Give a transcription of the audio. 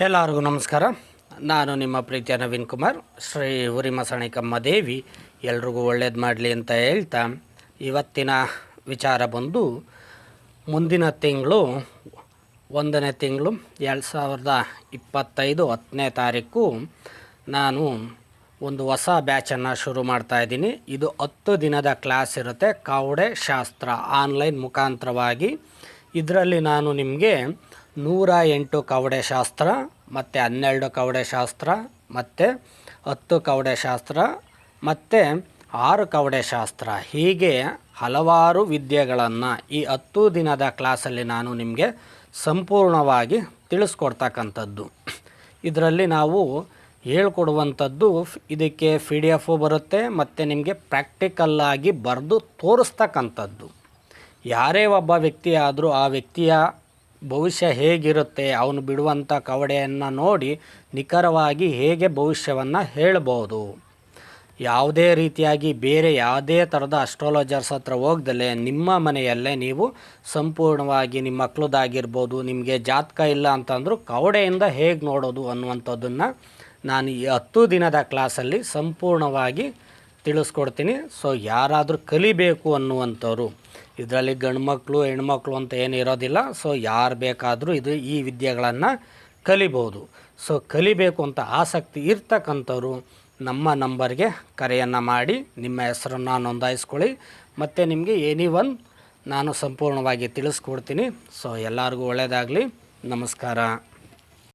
ಎಲ್ಲರಿಗೂ ನಮಸ್ಕಾರ. ನಾನು ನಿಮ್ಮ ಪ್ರೀತಿಯ ನವೀನ್ ಕುಮಾರ್. ಶ್ರೀ ಉರಿಮಸಣಿಕಮ್ಮ ದೇವಿ, ಎಲ್ರಿಗೂ ಒಳ್ಳೇದು ಮಾಡಲಿ ಅಂತ ಹೇಳ್ತಾ ಇವತ್ತಿನ ವಿಚಾರ ಬಂದು, ಮುಂದಿನ ತಿಂಗಳು, ಒಂದನೇ ತಿಂಗಳು, ಎರಡು ಸಾವಿರದ ಇಪ್ಪತ್ತೈದು ಹತ್ತನೇ ತಾರೀಕು ನಾನು ಒಂದು ಹೊಸ ಬ್ಯಾಚನ್ನು ಶುರು ಮಾಡ್ತಾ ಇದ್ದೀನಿ. ಇದು ಹತ್ತು ದಿನದ ಕ್ಲಾಸ್ ಇರುತ್ತೆ ಕಾವಡೆ ಶಾಸ್ತ್ರ ಆನ್ಲೈನ್ ಮುಖಾಂತರವಾಗಿ. ಇದರಲ್ಲಿ ನಾನು ನಿಮಗೆ ನೂರ ಎಂಟು ಕವಡೆ ಶಾಸ್ತ್ರ, ಮತ್ತು ಹನ್ನೆರಡು ಕವಡೆ ಶಾಸ್ತ್ರ, ಮತ್ತು ಹತ್ತು ಕವಡೆ ಶಾಸ್ತ್ರ, ಮತ್ತು ಆರು ಕವಡೆ ಶಾಸ್ತ್ರ. ಹೀಗೆ ಹಲವಾರು ವಿದ್ಯೆಗಳನ್ನು ಈ ಹತ್ತು ದಿನದ ಕ್ಲಾಸಲ್ಲಿ ನಾನು ನಿಮಗೆ ಸಂಪೂರ್ಣವಾಗಿ ತಿಳಿಸ್ಕೊಡ್ತಕ್ಕಂಥದ್ದು. ಇದರಲ್ಲಿ ನಾವು ಹೇಳ್ಕೊಡುವಂಥದ್ದು ಇದಕ್ಕೆ ಪಿ ಡಿ ಎಫು ಬರುತ್ತೆ, ಮತ್ತು ನಿಮಗೆ ಪ್ರಾಕ್ಟಿಕಲ್ಲಾಗಿ ಬರೆದು ತೋರಿಸ್ತಕ್ಕಂಥದ್ದು. ಯಾರೇ ಒಬ್ಬ ವ್ಯಕ್ತಿ ಆದರೂ ಆ ವ್ಯಕ್ತಿಯ ಭವಿಷ್ಯ ಹೇಗಿರುತ್ತೆ, ಅವನು ಬಿಡುವಂಥ ಕವಡೆಯನ್ನು ನೋಡಿ ನಿಖರವಾಗಿ ಹೇಗೆ ಭವಿಷ್ಯವನ್ನು ಹೇಳಬಹುದು ಯಾವುದೇ ರೀತಿಯಾಗಿ ಬೇರೆ ಯಾವುದೇ ಥರದ ಅಸ್ಟ್ರಾಲಜರ್ಸ್ ಹತ್ರ ಹೋಗ್ದಲೇ, ನಿಮ್ಮ ಮನೆಯಲ್ಲೇ ನೀವು ಸಂಪೂರ್ಣವಾಗಿ ನಿಮ್ಮ ಮಕ್ಕಳದಾಗಿರ್ಬೋದು, ನಿಮಗೆ ಜಾತಕ ಇಲ್ಲ ಅಂತಂದರೂ ಕವಡೆಯಿಂದ ಹೇಗೆ ನೋಡೋದು ಅನ್ನುವಂಥದ್ದನ್ನು ನಾನು ಈ ಹತ್ತು ದಿನದ ಕ್ಲಾಸಲ್ಲಿ ಸಂಪೂರ್ಣವಾಗಿ ತಿಳಿಸ್ಕೊಡ್ತೀನಿ. ಸೊ ಯಾರಾದರೂ ಕಲಿಬೇಕು ಅನ್ನುವಂಥವ್ರು ಇದರಲ್ಲಿ ಗಂಡು ಮಕ್ಕಳು ಹೆಣ್ಮಕ್ಳು ಅಂತ ಏನು ಇರೋದಿಲ್ಲ. ಸೊ ಯಾರು ಬೇಕಾದರೂ ಇದು ಈ ವಿದ್ಯೆಗಳನ್ನು ಕಲಿಬೋದು. ಸೊ ಕಲಿಬೇಕು ಅಂತ ಆಸಕ್ತಿ ಇರ್ತಕ್ಕಂಥವ್ರು ನಮ್ಮ ನಂಬರ್ಗೆ ಕರೆಯನ್ನು ಮಾಡಿ, ನಿಮ್ಮ ಹೆಸರನ್ನು ನೋಂದಾಯಿಸ್ಕೊಳ್ಳಿ. ಮತ್ತು ನಿಮಗೆ ಎನಿ ಒನ್ ನಾನು ಸಂಪೂರ್ಣವಾಗಿ ತಿಳಿಸ್ಕೊಡ್ತೀನಿ. ಸೊ ಎಲ್ಲರಿಗೂ ಒಳ್ಳೆಯದಾಗಲಿ ನಮಸ್ಕಾರ.